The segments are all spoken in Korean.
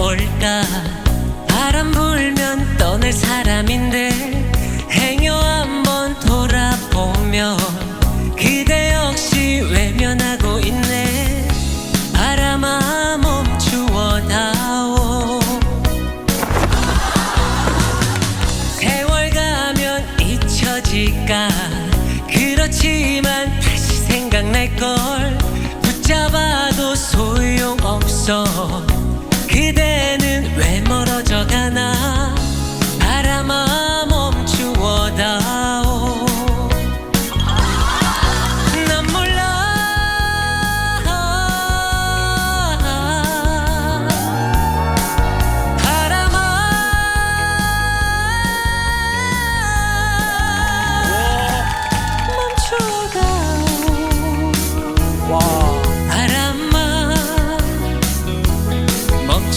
걸까? 바람 불면 떠날 사람인데 행여 한번 돌아보면 그대 역시 외면하고 있네. 바람아 멈추어다오. 세월 가면 잊혀질까? 그렇지만 다시 생각날걸. 붙잡아도 소용없어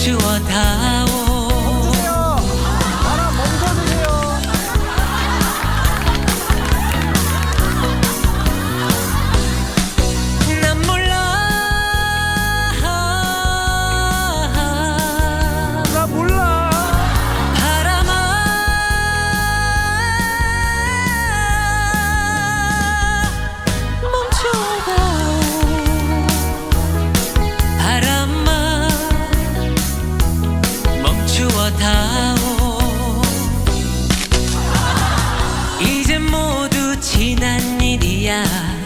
是我他。 다오. 이제 모두 지난 일이야.